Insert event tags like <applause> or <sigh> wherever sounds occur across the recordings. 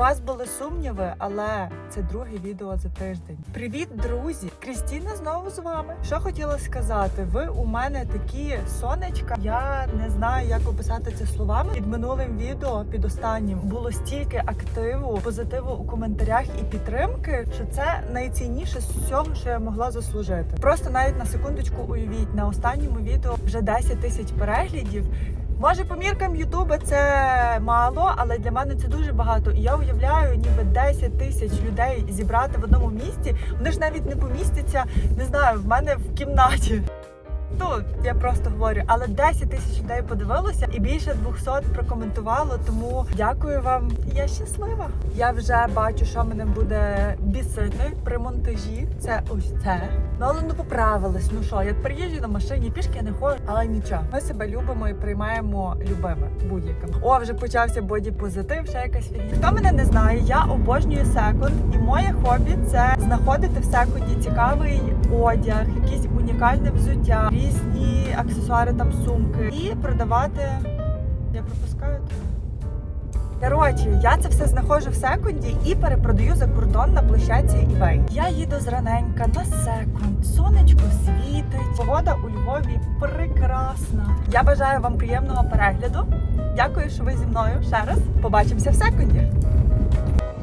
вас були сумніви, але це друге відео за тиждень. Привіт, друзі! Крістіна знову з вами. Що хотіла сказати? Ви у мене такі сонечка. Я не знаю, як описати це словами. Під минулим відео, під останнім, було стільки активу, позитиву у коментарях і підтримки, що це найцінніше з всього, що я могла заслужити. Просто навіть на секундочку уявіть, на останньому відео вже 10 тисяч переглядів. Може, по міркам Ютуба це мало, але для мене це дуже багато. І я уявляю, ніби 10 тисяч людей зібрати в одному місці. Вони ж навіть не помістяться, не знаю, в мене в кімнаті. Ну, я просто говорю, але 10 тисяч людей подивилося і більше 200 прокоментувало. Тому дякую вам. Я щаслива. Я вже бачу, що мене буде бісити при монтажі. Це ось це. Ну але ну поправились. Ну що, я приїжджу на машині, пішки я не ходжу, але нічого. Ми себе любимо і приймаємо любими будь-яким. О, вже почався боді позитив, ще якась фігня. Хто мене не знає, я обожнюю секонд, і моє хобі це знаходити в секунді цікавий одяг, якісь унікальне взуття, різні аксесуари, там сумки і продавати. Я пропускаю тебе. Коротше, я це все знаходжу в секунді і перепродаю за кордон на площадці eBay. Я їду зраненька на секунд. Сонечко світить. Погода у Львові прекрасна. Я бажаю вам приємного перегляду. Дякую, що ви зі мною ще раз. Побачимося в секунді.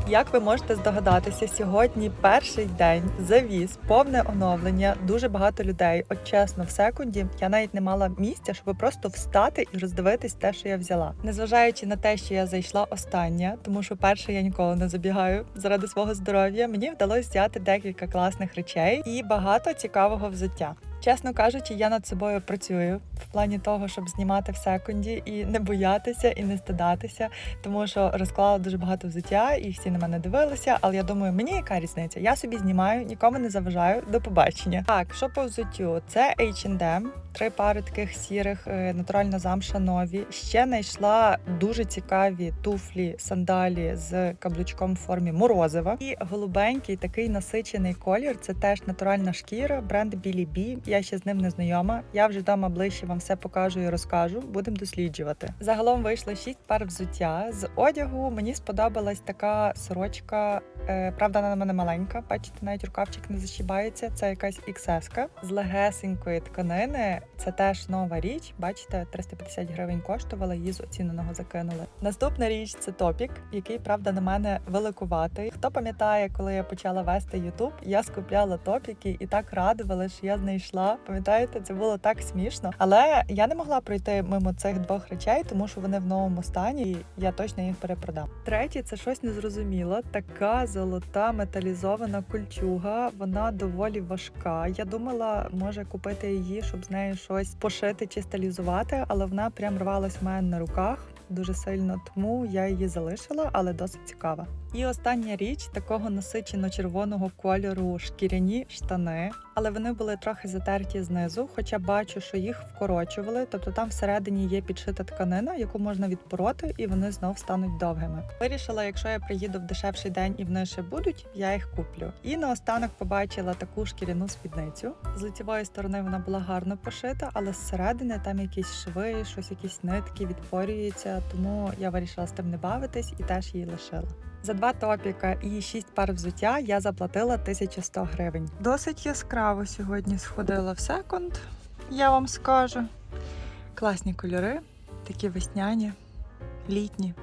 Як ви можете здогадатися, сьогодні перший день завіз, повне оновлення, дуже багато людей. От чесно, в секунді я навіть не мала місця, щоб просто встати і роздивитись те, що я взяла. Незважаючи на те, що я зайшла остання, тому що перше я ніколи не забігаю заради свого здоров'я. Мені вдалося взяти декілька класних речей і багато цікавого взуття. Чесно кажучи, я над собою працюю в плані того, щоб знімати в секунді і не боятися і не стидатися, тому що розклала дуже багато взуття, і всі на мене дивилися. Але я думаю, мені яка різниця? Я собі знімаю, нікому не заважаю. До побачення. Так, що по взуттю? Це H&M, три пари таких сірих, е, натуральна замша нові. Ще знайшла дуже цікаві туфлі, сандалі з каблучком в формі морозива. І голубенький такий насичений колір. Це теж натуральна шкіра, бренд Billy B. Я ще з ним не знайома. Я вже вдома ближче вам все покажу і розкажу. Будемо досліджувати. Загалом вийшло шість пар взуття. З одягу мені сподобалась така сорочка. е, Правда, вона на мене маленька. Бачите, навіть рукавчик не защібається. Це якась XS з легесенької тканини. Це теж нова річ. Бачите, 350 гривень коштувала, її з оціненого закинули. Наступна річ це топік, який правда на мене великуватий. Хто пам'ятає, коли я почала вести Ютуб, я скупляла топіки і так радували, що я знайшла. Пам'ятаєте, це було так смішно. Але я не могла пройти мимо цих двох речей, тому що вони в новому стані, і я точно їх перепродам. Третє це щось незрозуміло. Така золота металізована кульчуга. Вона доволі важка. Я думала, може купити її, щоб з нею щось пошити чи стилізувати, але вона прям рвалась в мене на руках. Дуже сильно, тому я її залишила, але досить цікава. І остання річ такого насичено червоного кольору шкіряні штани, але вони були трохи затерті знизу, хоча бачу, що їх вкорочували. Тобто там всередині є підшита тканина, яку можна відпороти, і вони знов стануть довгими. Вирішила, якщо я приїду в дешевший день і вони ще будуть, я їх куплю. І наостанок побачила таку шкіряну спідницю. З лицевої сторони вона була гарно пошита, але зсередини там якісь шви, щось, якісь нитки відпорюються. Тому я вирішила з тим не бавитись і теж її лишила. За два топіка і шість пар взуття я заплатила 1100 гривень. Досить яскраво сьогодні сходила в секонд, я вам скажу. Класні кольори, такі весняні, літні.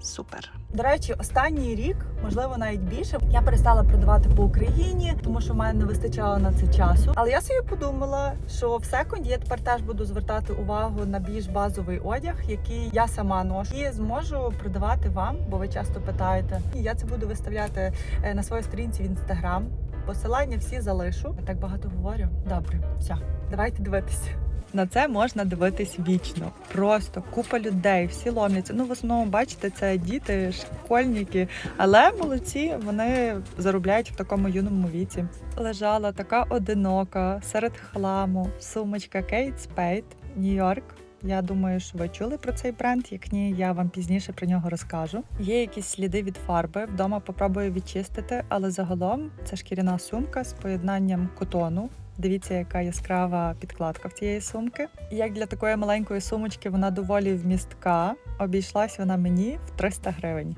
Супер. До речі, останній рік, можливо, навіть більше, я перестала продавати по Україні, тому що в мене не вистачало на це часу. Але я собі подумала, що в секунді я тепер теж буду звертати увагу на більш базовий одяг, який я сама ношу, і зможу продавати вам, бо ви часто питаєте. І я це буду виставляти е, на своїй сторінці в інстаграм. Посилання всі залишу. Я так багато говорю. Добре, все, давайте дивитися. На це можна дивитись вічно. Просто купа людей, всі ломляться. Ну, в основному, бачите, це діти, школьники, але молодці, вони заробляють в такому юному віці. Лежала така одинока серед хламу, сумочка Kate Spade, Нью-Йорк. Я думаю, що ви чули про цей бренд. Як ні, я вам пізніше про нього розкажу. Є якісь сліди від фарби. Вдома попробую відчистити, але загалом це шкіряна сумка з поєднанням котону. Дивіться, яка яскрава підкладка в цієї сумки. Як для такої маленької сумочки, вона доволі вмістка. Обійшлась вона мені в 300 гривень.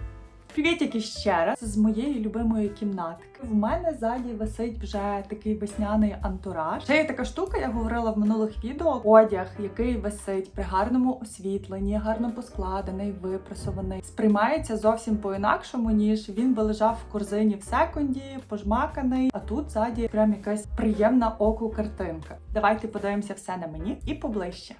Привітики ще раз з моєї любимої кімнатки. В мене ззаді висить вже такий весняний антураж. Ще є така штука, я говорила в минулих відео. Одяг, який висить при гарному освітленні, гарно поскладений, випрасований, сприймається зовсім по-інакшому, ніж він би лежав в корзині в секунді, пожмаканий. А тут ззаді прям якась приємна оку картинка. Давайте подивимося все на мені і поближче.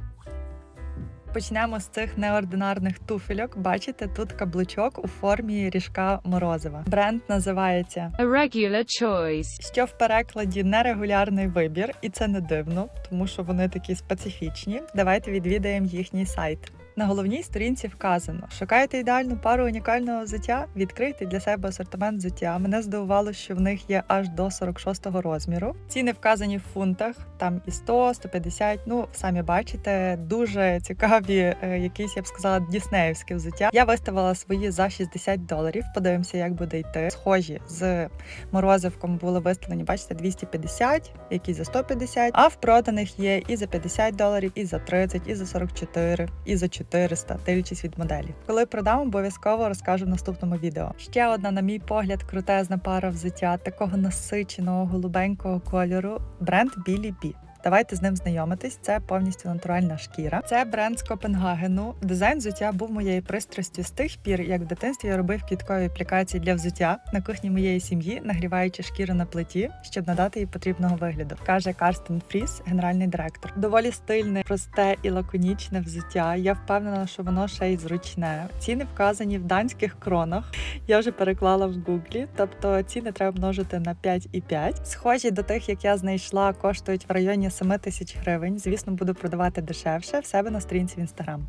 Почнемо з цих неординарних туфельок. Бачите, тут каблучок у формі ріжка морозива. Бренд називається A regular choice. що в перекладі нерегулярний вибір, і це не дивно, тому що вони такі специфічні. Давайте відвідаємо їхній сайт. На головній сторінці вказано: шукаєте ідеальну пару унікального взуття? Відкрийте для себе асортимент взуття. Мене здивувало, що в них є аж до 46-го розміру. Ціни вказані в фунтах, там і 100, 150, Ну самі бачите, дуже цікаві, е, якісь я б сказала, діснеївське взуття. Я виставила свої за 60 доларів. Подивимося, як буде йти. Схожі з морозивком були виставлені, бачите, 250, які за 150, А в проданих є і за 50 доларів, і за 30, і за 44, і за 400, дивлячись від моделі. Коли продам, обов'язково розкажу в наступному відео. Ще одна, на мій погляд, крутезна пара взуття такого насиченого голубенького кольору. Бренд Білі Бі. Давайте з ним знайомитись. Це повністю натуральна шкіра. Це бренд з Копенгагену. Дизайн взуття був моєю пристрастю з тих пір, як в дитинстві я робив квіткові аплікації для взуття на кухні моєї сім'ї, нагріваючи шкіру на плиті, щоб надати їй потрібного вигляду, каже Карстен Фріс, генеральний директор. Доволі стильне, просте і лаконічне взуття. Я впевнена, що воно ще й зручне. Ціни вказані в данських кронах. Я вже переклала в гуглі, тобто ціни треба множити на 5,5. Схожі до тих, як я знайшла, коштують в районі 7 тисяч гривень. Звісно, буду продавати дешевше в себе на сторінці в інстаграм.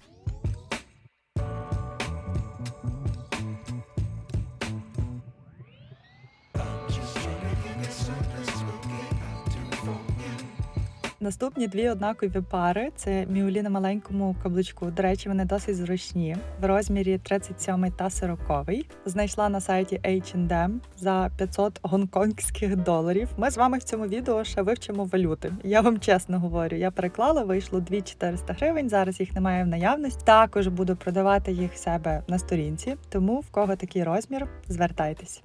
Наступні дві однакові пари це міулі на маленькому каблучку. До речі, вони досить зручні в розмірі 37 та 40. Знайшла на сайті H&M за 500 гонконгських доларів. Ми з вами в цьому відео ще вивчимо валюти. Я вам чесно говорю, я переклала, вийшло 2400 гривень. Зараз їх немає в наявності. Також буду продавати їх в себе на сторінці. Тому в кого такий розмір, звертайтесь.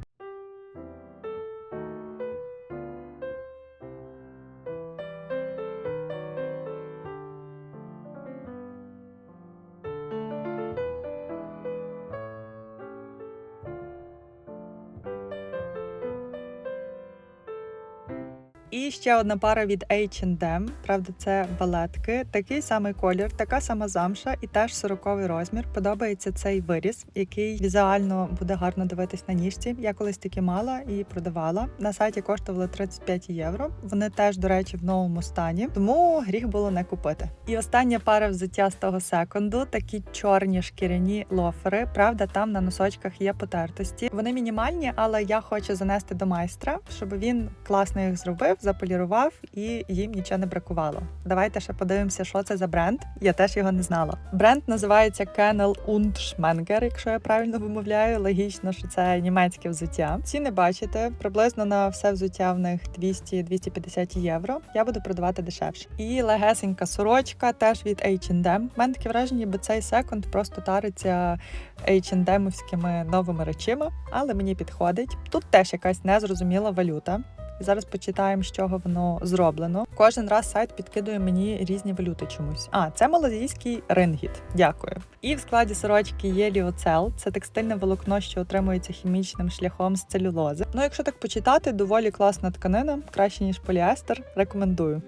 І ще одна пара від H&M, правда, це балетки. Такий самий колір, така сама замша і теж 40 розмір. Подобається цей виріз, який візуально буде гарно дивитись на ніжці. Я колись такі мала і продавала. На сайті коштували 35 євро. Вони теж, до речі, в новому стані, тому гріх було не купити. І остання пара взуття з того секунду такі чорні шкіряні лофери. Правда, там на носочках є потертості. Вони мінімальні, але я хочу занести до майстра, щоб він класно їх зробив заполірував і їм нічого не бракувало. Давайте ще подивимося, що це за бренд. Я теж його не знала. Бренд називається Kennel und Schmenger, якщо я правильно вимовляю. Логічно, що це німецьке взуття. Ціни бачите, приблизно на все взуття в них 200-250 євро. Я буду продавати дешевше. І легесенька сорочка теж від H&M. У мене таке враження, ніби цей секунд просто тариться H&M-овськими новими речима, але мені підходить. Тут теж якась незрозуміла валюта. І зараз почитаємо, з чого воно зроблено. Кожен раз сайт підкидує мені різні валюти чомусь. А це малазійський рингіт. Дякую. І в складі сорочки є ліоцел. Це текстильне волокно, що отримується хімічним шляхом з целюлози. Ну, якщо так почитати, доволі класна тканина, краще ніж поліестер. Рекомендую.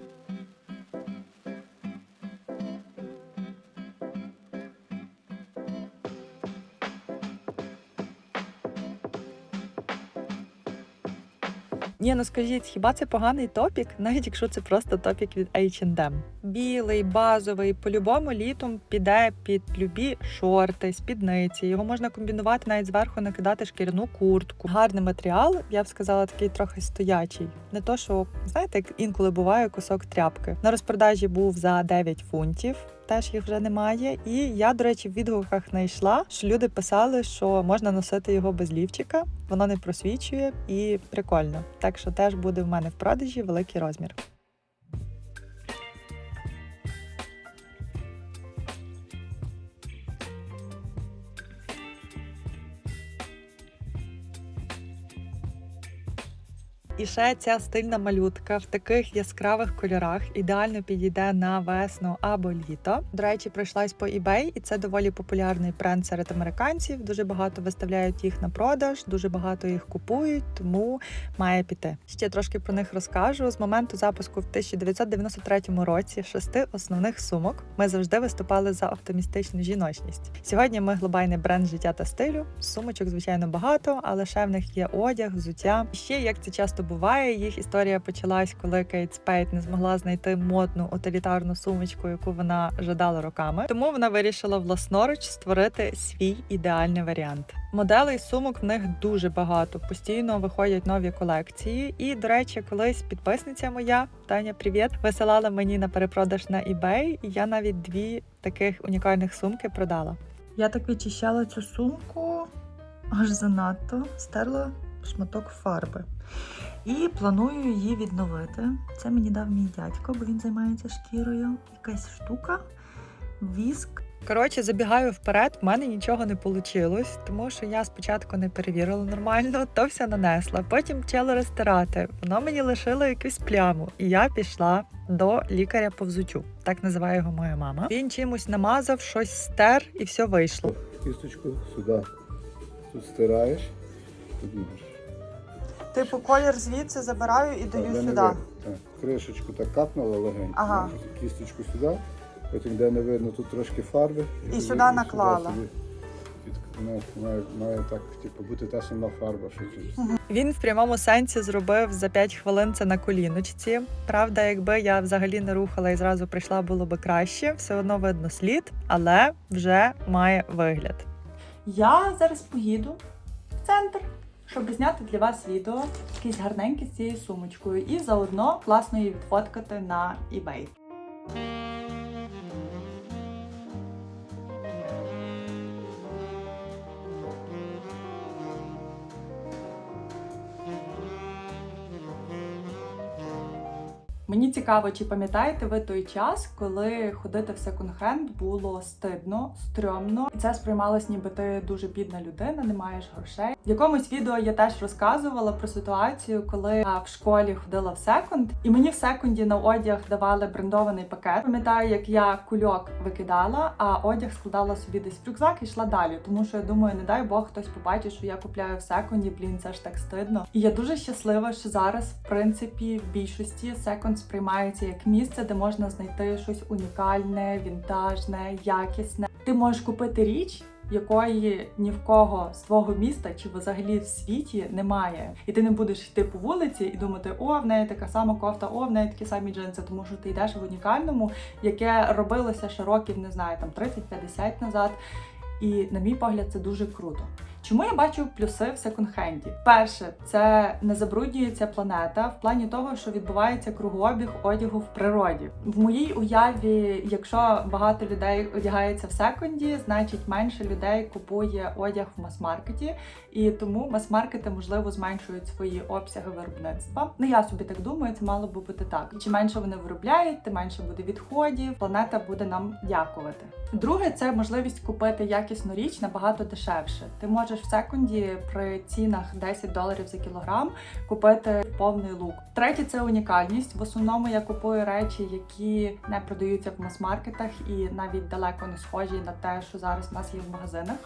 Ні, ну скажіть, хіба це поганий топік, навіть якщо це просто топік від H&M? Білий, базовий, по-любому літом піде під любі шорти, спідниці. Його можна комбінувати навіть зверху, накидати шкіряну куртку. Гарний матеріал, я б сказала, такий трохи стоячий. Не то, що знаєте, як інколи буває кусок тряпки. На розпродажі був за 9 фунтів. Теж їх вже немає. І я, до речі, в відгуках знайшла, що люди писали, що можна носити його без лівчика, воно не просвічує і прикольно. Так що теж буде в мене в продажі великий розмір. І ще ця стильна малютка в таких яскравих кольорах ідеально підійде на весну або літо. До речі, пройшлась по eBay, і це доволі популярний бренд серед американців. Дуже багато виставляють їх на продаж, дуже багато їх купують, тому має піти. Ще трошки про них розкажу. З моменту запуску в 1993 році шести основних сумок ми завжди виступали за оптимістичну жіночність. Сьогодні ми глобальний бренд життя та стилю. Сумочок, звичайно, багато, але ще в них є одяг, взуття. Ще як це часто буває, їх історія почалась, коли Кейт Спейт не змогла знайти модну утилітарну сумочку, яку вона жадала роками. Тому вона вирішила власноруч створити свій ідеальний варіант. Моделей сумок в них дуже багато. Постійно виходять нові колекції. І, до речі, колись підписниця моя Таня, привіт, висилала мені на перепродаж на eBay, я навіть дві таких унікальних сумки продала. Я так відчищала цю сумку аж занадто, стерла шматок фарби. І планую її відновити. Це мені дав мій дядько, бо він займається шкірою. Якась штука, віск. Коротше, забігаю вперед, в мене нічого не вийшло, тому що я спочатку не перевірила нормально, то все нанесла. Потім почала розтирати. Воно мені лишило якусь пляму, і я пішла до лікаря по взуттю. Так називає його моя мама. Він чимось намазав, щось стер, і все вийшло. кісточку сюди. Тут стираєш, тут. Типу, колір звідси забираю і не видно. Так, кришечку так капнула легенько. Ага. Кісточку сюди, потім де не видно, тут трошки фарби. І сюди наклала. Має, має, має так, типу, бути та сама фарба, що тут. Він в прямому сенсі зробив за 5 хвилин це на коліночці. Правда, якби я взагалі не рухала і зразу прийшла, було би краще. Все одно видно слід, але вже має вигляд. Я зараз поїду в центр, щоб зняти для вас відео, якісь гарненькі з цією сумочкою, і заодно класно її відфоткати на eBay. Мені цікаво, чи пам'ятаєте ви той час, коли ходити в секонд-хенд було стидно, стрьомно, і це сприймалось, ніби ти дуже бідна людина, не маєш грошей. В якомусь відео я теж розказувала про ситуацію, коли я в школі ходила в секонд, і мені в секунді на одяг давали брендований пакет. Пам'ятаю, як я кульок викидала, а одяг складала собі десь в рюкзак і йшла далі. Тому що я думаю, не дай Бог хтось побачить, що я купляю в секунді. Блін, це ж так стидно. І я дуже щаслива, що зараз, в принципі, в більшості секонд сприймається як місце, де можна знайти щось унікальне, вінтажне, якісне. Ти можеш купити річ. Якої ні в кого з твого міста чи взагалі в світі немає, і ти не будеш йти по вулиці і думати, о, в неї така сама кофта, о, в неї такі самі джинси, тому що ти йдеш в унікальному, яке робилося ще років, не знаю, там 30-50 назад. І на мій погляд, це дуже круто. Чому я бачу плюси в секонд-хенді? Перше, це не забруднюється планета в плані того, що відбувається кругообіг одягу в природі. В моїй уяві, якщо багато людей одягається в секонді, значить менше людей купує одяг в мас-маркеті, і тому мас-маркети можливо зменшують свої обсяги виробництва. Ну я собі так думаю, це мало би бути так. Чим менше вони виробляють, тим менше буде відходів. Планета буде нам дякувати. Друге, це можливість купити якісну річ набагато дешевше. Ти можеш в секунді при цінах 10 доларів за кілограм купити повний лук. Третє це унікальність. В основному я купую речі, які не продаються в мас-маркетах і навіть далеко не схожі на те, що зараз у нас є в магазинах.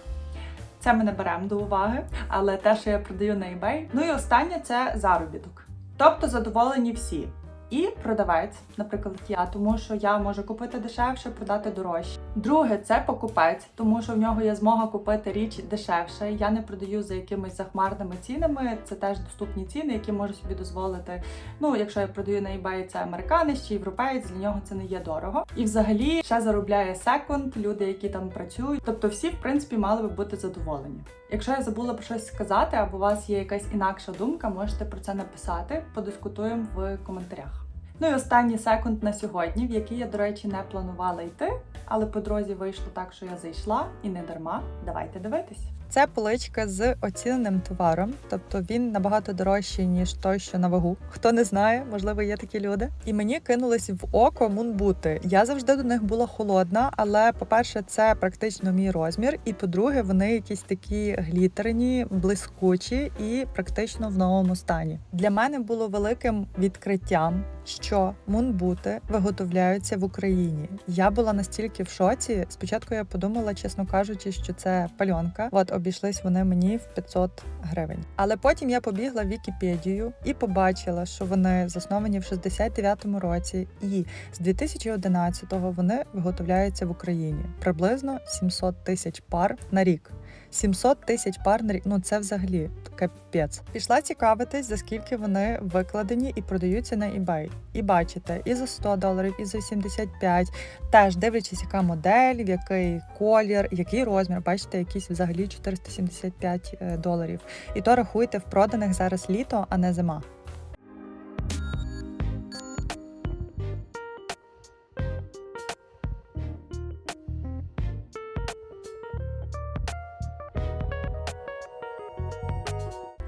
Це ми не беремо до уваги, але те, що я продаю на eBay. Ну і останнє це заробіток. Тобто задоволені всі. І продавець, наприклад, я, тому що я можу купити дешевше, продати дорожче. Друге, це покупець, тому що в нього є змога купити річ дешевше. Я не продаю за якимись захмарними цінами. Це теж доступні ціни, які можу собі дозволити. Ну, якщо я продаю на eBay, це американець чи європеєць, для нього це не є дорого. І взагалі ще заробляє секонд, люди, які там працюють. Тобто, всі, в принципі, мали би бути задоволені. Якщо я забула про щось сказати, або у вас є якась інакша думка, можете про це написати. Подискутуємо в коментарях. Ну і останній секунд на сьогодні, в який я, до речі, не планувала йти, але по дорозі вийшло так, що я зайшла і не дарма. Давайте дивитись. Це поличка з оціненим товаром, тобто він набагато дорожчий, ніж той, що на вагу. Хто не знає, можливо, є такі люди. І мені кинулись в око мунбути. Я завжди до них була холодна, але по-перше, це практично мій розмір. І по-друге, вони якісь такі глітерні, блискучі і практично в новому стані. Для мене було великим відкриттям, що мунбути виготовляються в Україні. Я була настільки в шоці. Спочатку я подумала, чесно кажучи, що це пальонка. От обійшлись вони мені в 500 гривень. Але потім я побігла в Вікіпедію і побачила, що вони засновані в 69-му році, і з 2011-го вони виготовляються в Україні приблизно 700 тисяч пар на рік. 700 тисяч партнерів. Ну це взагалі капець. Пішла цікавитись, за скільки вони викладені і продаються на eBay. І бачите, і за 100 доларів, і за 75. Теж дивлячись, яка модель, в який колір, який розмір. Бачите, якісь взагалі 475 е, доларів. І то рахуйте в проданих зараз літо, а не зима.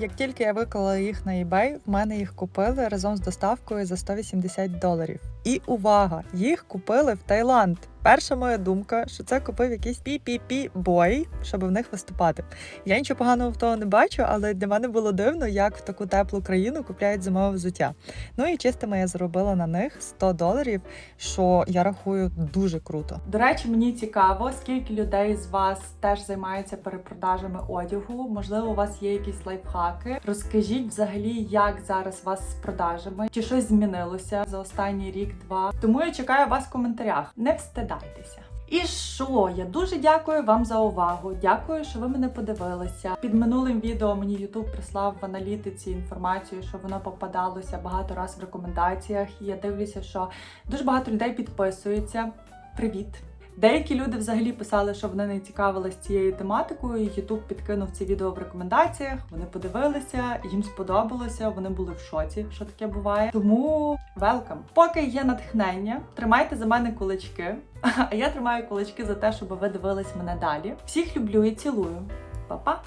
Як тільки я виклала їх на eBay, в мене їх купили разом з доставкою за 180 доларів. І увага! Їх купили в Таїланд. Перша моя думка, що це купив якийсь пі-пі-пі бой, щоб в них виступати. Я нічого поганого в того не бачу, але для мене було дивно, як в таку теплу країну купляють зимове взуття. Ну і чистими я заробила на них 100 доларів, що я рахую дуже круто. До речі, мені цікаво, скільки людей з вас теж займаються перепродажами одягу. Можливо, у вас є якісь лайфхаки. Розкажіть взагалі, як зараз у вас з продажами, чи щось змінилося за останній рік-два. Тому я чекаю вас в коментарях. Не встидайтеся. І що? Я дуже дякую вам за увагу. Дякую, що ви мене подивилися. Під минулим відео мені YouTube прислав в аналітиці інформацію, що воно попадалося багато разів в рекомендаціях. І я дивлюся, що дуже багато людей підписуються. Привіт! Деякі люди взагалі писали, що вони не цікавились цією тематикою. Ютуб підкинув це відео в рекомендаціях. Вони подивилися, їм сподобалося. Вони були в шоці, що таке буває. Тому велкам. Поки є натхнення, тримайте за мене кулачки. <laughs> А я тримаю кулачки за те, щоб ви дивились мене далі. Всіх люблю і цілую. Па-па!